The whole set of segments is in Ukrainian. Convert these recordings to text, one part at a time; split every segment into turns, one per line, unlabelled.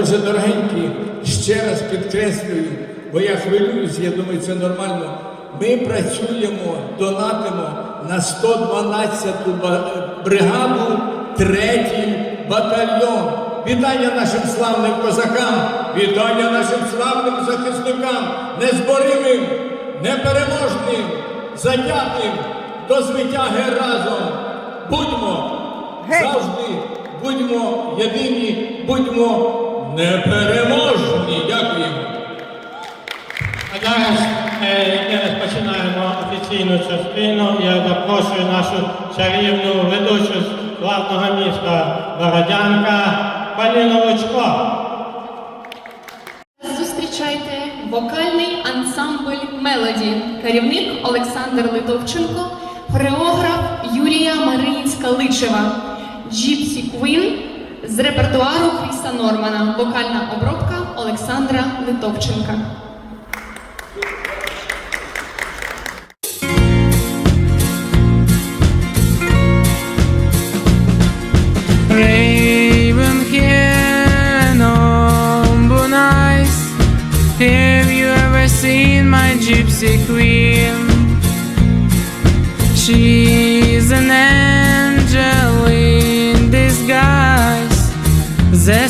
Отже, дорогенькі, ще раз підкреслюю, бо я хвилююсь, я думаю, це нормально. Ми працюємо, донатимо на 112-ту ба- бригаду, третій батальйон. Вітання нашим славним козакам, вітання нашим славним захисникам, незборимим, непереможним, затятим до звитяги разом. Будьмо завжди, будьмо єдині, будьмо непереможні. Дякуємо.
А зараз е, ми розпочинаємо офіційну частину. Я запрошую нашу чарівну ведучу з главного міста Бородянка Поліну Лучко.
Зустрічайте вокальний ансамбль Мелоді, керівник Олександр Литовченко, хореограф Юрія Мариїнська Личева, Джіпсі Квін з репертуару Кріса Нормана, вокальна обробка Олександра Литовченка.
Raven hair, no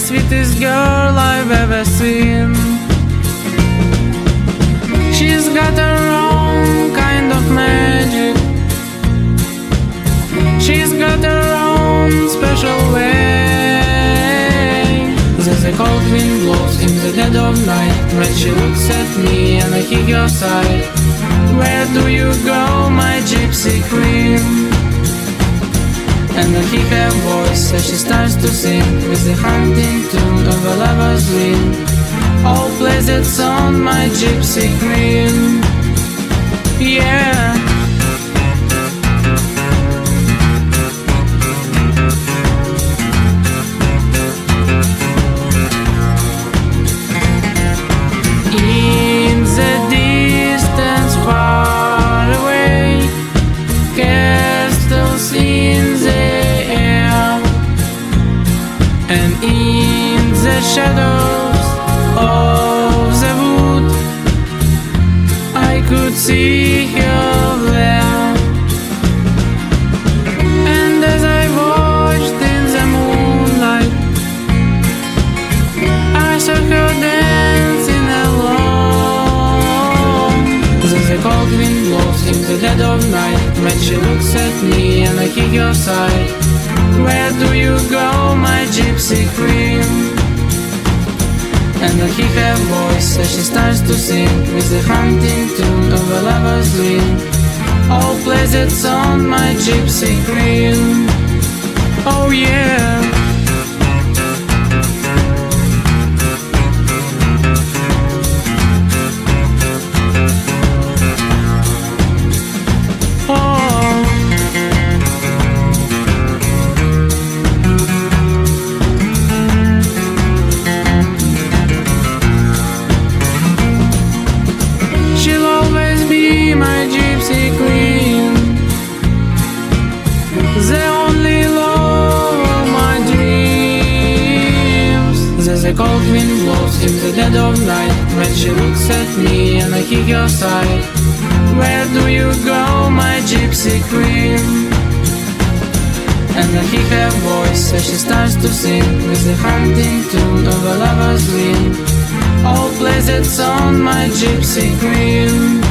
sweetest girl I've ever seen. She's got her own kind of magic. She's got her own special way. There's a cold wind blows in the dead of night when she looks at me and I hear your sigh. Where do you go, my gypsy queen? And I hear her voice as she starts to sing with the hunting tune of a lover's ring. Oh, play that song, my gypsy queen. Yeah. And in the shadows of the wood, I could see her there. And as I watched in the moonlight, I saw her dancing alone. There's a cold wind blows in the dead of night when she looks at me and I hear your sigh. And I hear her voice as she starts to sing with the hunting tune of a lover's ring. Oh, play that song, my gypsy queen. Oh yeah. A cold wind blows in the dead of night when she looks at me and I hear your sigh. Where do you go, my gypsy queen? And I hear her voice as she starts to sing with the hunting tune of a lover's ring. Oh, play that song, my gypsy queen.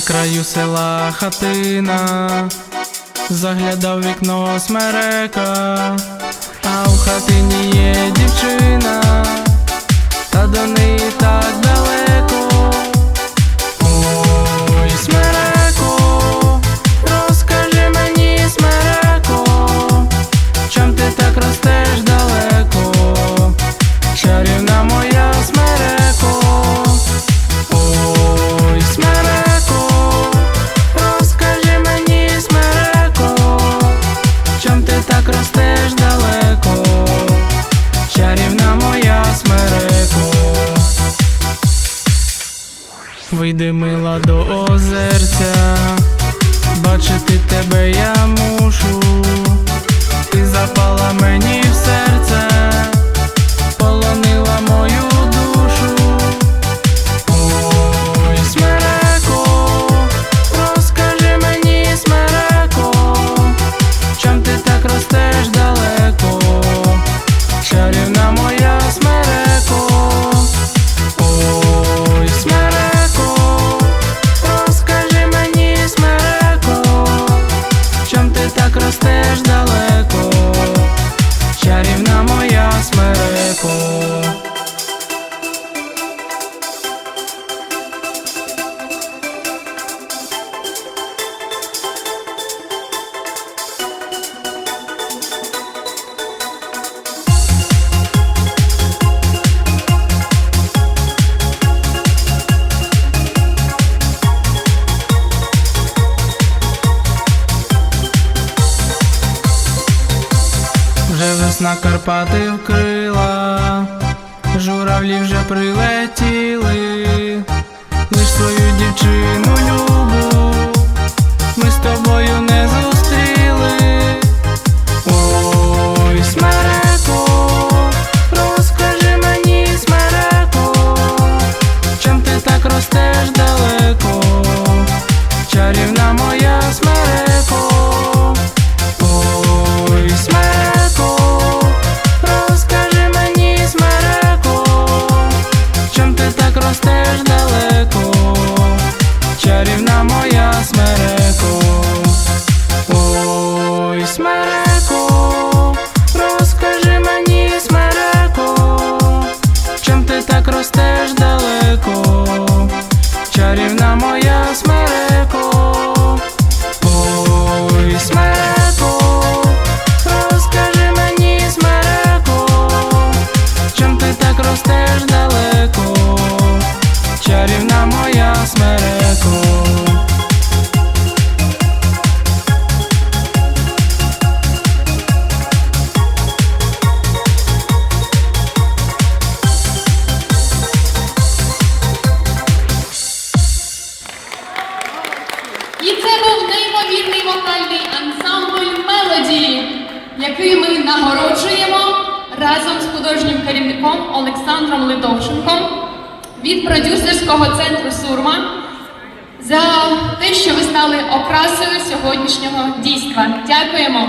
На краю села хатина, заглядав вікно смерека, а в хатині є дівчина, та до неї так далеко. Вийди мила до озерця, бачити тебе я мушу, ти запала мені в весна Карпати вкрила, журавлі вже прилетіли, лиш свою дівчину любу, моя смереко.
Який ми нагороджуємо разом з художнім керівником Олександром Литовченком від продюсерського центру Сурма за те, що ви стали окрасою сьогоднішнього дійства. Дякуємо!